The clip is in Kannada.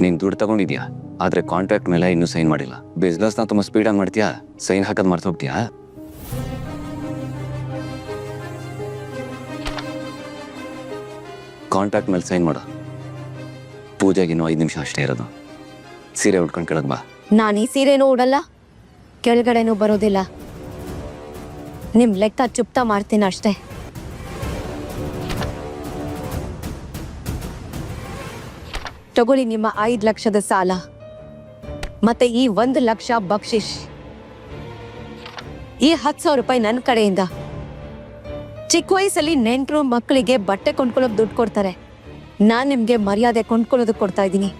ನೀನ್ ದುಡ್ಡು ತಗೊಂಡಿದ್ಯಾ? ಆದ್ರೆ ಕಾಂಟ್ರಾಕ್ಟ್ ಮೇಲೆ ಇನ್ನೂ ಸೈನ್ ಮಾಡಿಲ್ಲ. ಬಿಸ್ನೆಸ್ನ ತುಂಬಾ ಆಗಿ ಮಾಡ್ತೀಯಾ? ಸೈನ್ ಹಾಕದ್ ಮರ್ತು ಹೋಗ್ತೀಯಾ? ಕಾಂಟ್ರಾಕ್ಟ್ ಮೇಲೆ ಸೈನ್ ಮಾಡು. ಪೂಜೆಗೆ ಇನ್ನೂ ಐದು ನಿಮಿಷ ಅಷ್ಟೇ ಇರೋದು. ಸೀರೆ ಉಟ್ಕೊಂಡು ಕೆಳಗೆ ಬಾ. ನಾನು ಈ ಸೀರೆನೂ ಉಡಲ್ಲ. ಕೆಳಗಡೆನೂ ಬರೋದಿಲ್ಲ. ನಿಮ್ ಲೆಕ್ಕ ಚುಪ್ತಾ ಮಾಡ್ತೀನಿ ಅಷ್ಟೇ. ತಗೊಳ್ಳಿ ನಿಮ್ಮ ಐದು ಲಕ್ಷದ ಸಾಲ. ಮತ್ತೆ ಈ ಒಂದು ಲಕ್ಷ ಬಕ್ಷಿಶ್ ಈ ಹತ್ತು ಸಾವಿರ ರೂಪಾಯಿ ನನ್ನ ಕಡೆಯಿಂದ. ಚಿಕ್ಕ ವಯಸ್ಸಲ್ಲಿ ನೆಂಟರು ಮಕ್ಕಳಿಗೆ ಬಟ್ಟೆ ಕೊಂಡ್ಕೊಳ್ಳೋಕೆ ದುಡ್ಡು ಕೊಡ್ತಾರೆ. ನಾನು ನಿಮಗೆ ಮರ್ಯಾದೆ ಕೊಂಡ್ಕೊಳ್ಳೋದಕ್ಕೆ ಕೊಡ್ತಾ ಇದ್ದೀನಿ.